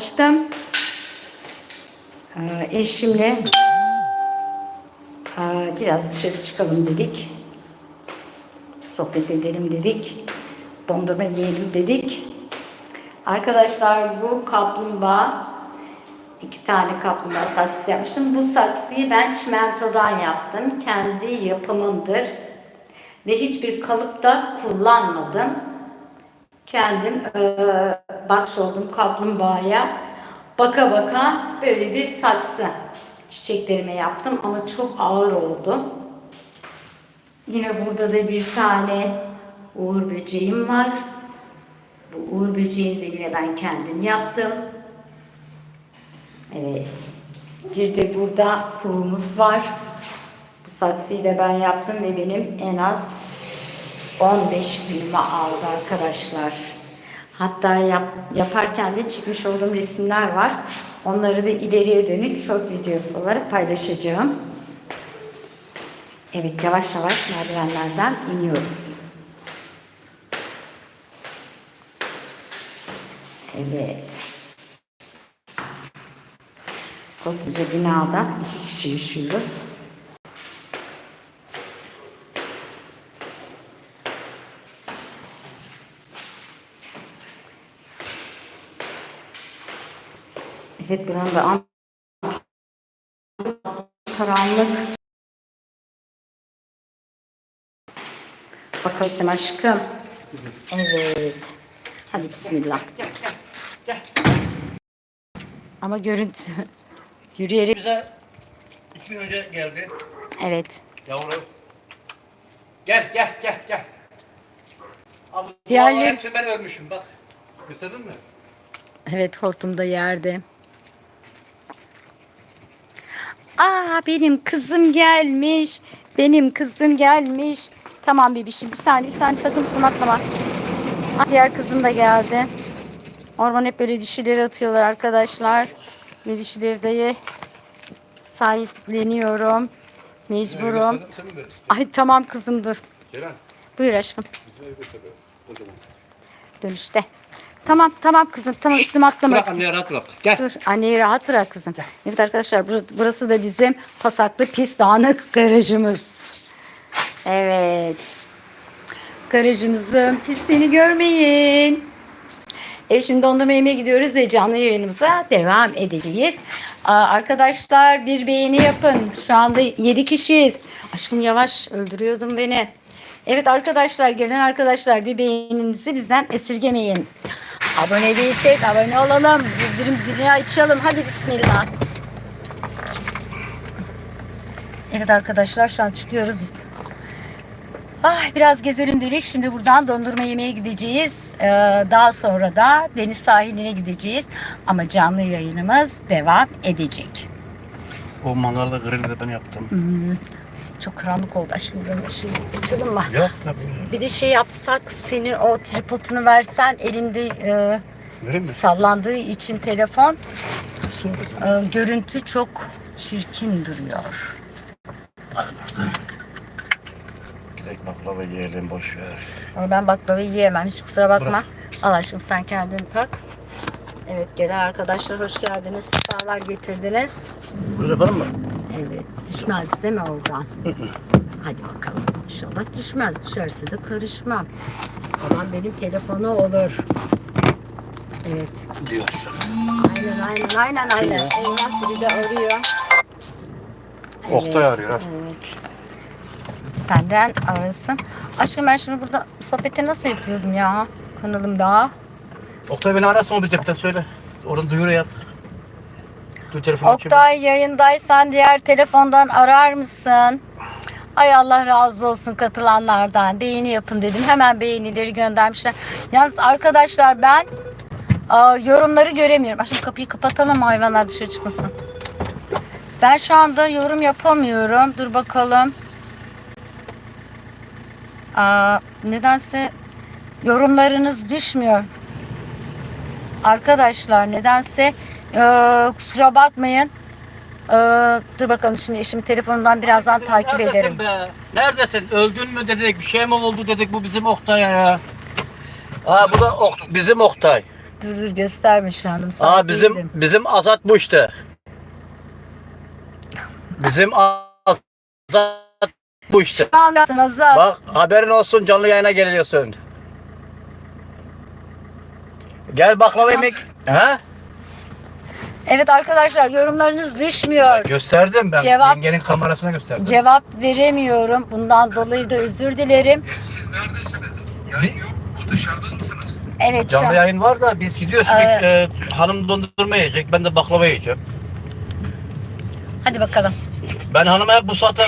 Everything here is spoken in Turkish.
açtım. Ee, eşimle biraz dışarı çıkalım dedik. Sohbet edelim dedik. Dondurma yiyelim dedik. Arkadaşlar bu kaplumbağa iki tane kaplumbağa saksısı yapmıştım. Bu saksıyı ben çimentodan yaptım. Kendi yapımımdır. Ve hiçbir kalıpta kullanmadım. Kendim eee bakmış olduğum kaplumbağaya baka baka böyle bir saksı çiçeklerime yaptım ama çok ağır oldu. Yine burada da bir tane uğur böceğim var. Bu uğur böceğini de yine ben kendim yaptım. Evet. Bir de burada kuğumuz var. Bu saksıyı da ben yaptım ve benim en az 15 günümü aldı arkadaşlar. Hatta yap, yaparken de çekmiş olduğum resimler var. Onları da ileriye dönük short videosu olarak paylaşacağım. Evet yavaş yavaş merdivenlerden iniyoruz. Evet. Koskoca binada iki kişi yaşıyoruz. Evet buranın da am- karanlık. Bakalım aşkım. Evet. Hadi bismillah. Ama görüntü yürüyerek Bize iki gün önce geldi evet. yavru. Gel gel gel gel. Abi, Diğerleri... hepsini ben örmüşüm bak. Gösterdin mi? Evet hortumda yerde. Aa benim kızım gelmiş. Benim kızım gelmiş. Tamam bebişim bir saniye bir saniye sakın sun atlama. Diğer kızım da geldi. Orman hep böyle dişileri atıyorlar arkadaşlar. Ve dişileri de sahipleniyorum. Mecburum. Ay tamam kızım dur. Buyur aşkım. Dönüşte. Tamam tamam kızım tamam üstüme atlama. Bırak anneye rahat bırak. Gel. Dur anneyi rahat bırak kızım. Evet arkadaşlar bur- burası da bizim pasaklı pis dağınık garajımız. Evet. Garajımızın pisliğini görmeyin. Evet şimdi dondurma yemeye gidiyoruz ve canlı yayınımıza devam edeceğiz. Aa, arkadaşlar bir beğeni yapın. Şu anda 7 kişiyiz. Aşkım yavaş öldürüyordun beni. Evet arkadaşlar gelen arkadaşlar bir beğeninizi bizden esirgemeyin. Abone değilsek abone olalım. Bildirim zilini açalım. Hadi bismillah. Evet arkadaşlar şu an çıkıyoruz. Ah, biraz gezelim dedik. Şimdi buradan dondurma yemeye gideceğiz. Ee, daha sonra da deniz sahiline gideceğiz. Ama canlı yayınımız devam edecek. O mangalda grilli de ben yaptım. Hmm, çok karanlık oldu aşkım. Buranın ışığı açalım mı? Yok tabii. Bir de şey yapsak senin o tripodunu versen elimde e, Vereyim mi? sallandığı için telefon e, görüntü çok çirkin duruyor. Gidelim baklava yiyelim boş ver. Ama ben baklava yiyemem hiç kusura bakma. Bırak. Al aşkım sen kendini tak. Evet gelen arkadaşlar hoş geldiniz. Sefalar getirdiniz. Böyle yapalım mı? Evet düşmez değil mi oradan? Hadi bakalım. İnşallah düşmez. Düşerse de karışmam. Aman benim telefonu olur. Evet. Diyorsun. Aynen aynen aynen aynen. Eyvah biri de arıyor. Oktay arıyor. ha. Evet. Senden arasın. Aşkım ben şimdi burada sohbeti nasıl yapıyordum ya kanalımda? Oktay beni arasın o bir cepten söyle. Oradan duyuru yap. Dur telefonu. Oktay yayındaysan diğer telefondan arar mısın? Ay Allah razı olsun katılanlardan. Beğeni yapın dedim. Hemen beğenileri göndermişler. Yalnız arkadaşlar ben aa, yorumları göremiyorum. Aşkım kapıyı kapatalım hayvanlar dışarı çıkmasın. Ben şu anda yorum yapamıyorum. Dur bakalım. Aa, nedense yorumlarınız düşmüyor. Arkadaşlar nedense eee, kusura bakmayın. Eee, dur bakalım şimdi eşimin telefonundan birazdan takip Neredesin ederim. Be? Neredesin? Öldün mü dedik, bir şey mi oldu dedik bu bizim Oktay'a ya. Aa bu da Ok- bizim Oktay. Dur dur gösterme şu an. müsait Aa bizim değildim. bizim Azat bu işte. Bizim Azat bu işte. Şu an Azat. Bak haberin olsun canlı yayına geliyorsun. Gel baklava yemek. He? Evet arkadaşlar yorumlarınız düşmüyor. Gösterdim ben. Cevap- Yengenin kamerasına gösterdim. Cevap veremiyorum. Bundan dolayı da özür dilerim. E, Siz neredesiniz? Yayın yok mu? Dışarıda mısınız? Evet şu Canlı an. yayın var da biz gidiyoruz. Evet. E, hanım dondurma yiyecek. Ben de baklava yiyeceğim. Hadi bakalım. Ben hanıma hep bu saate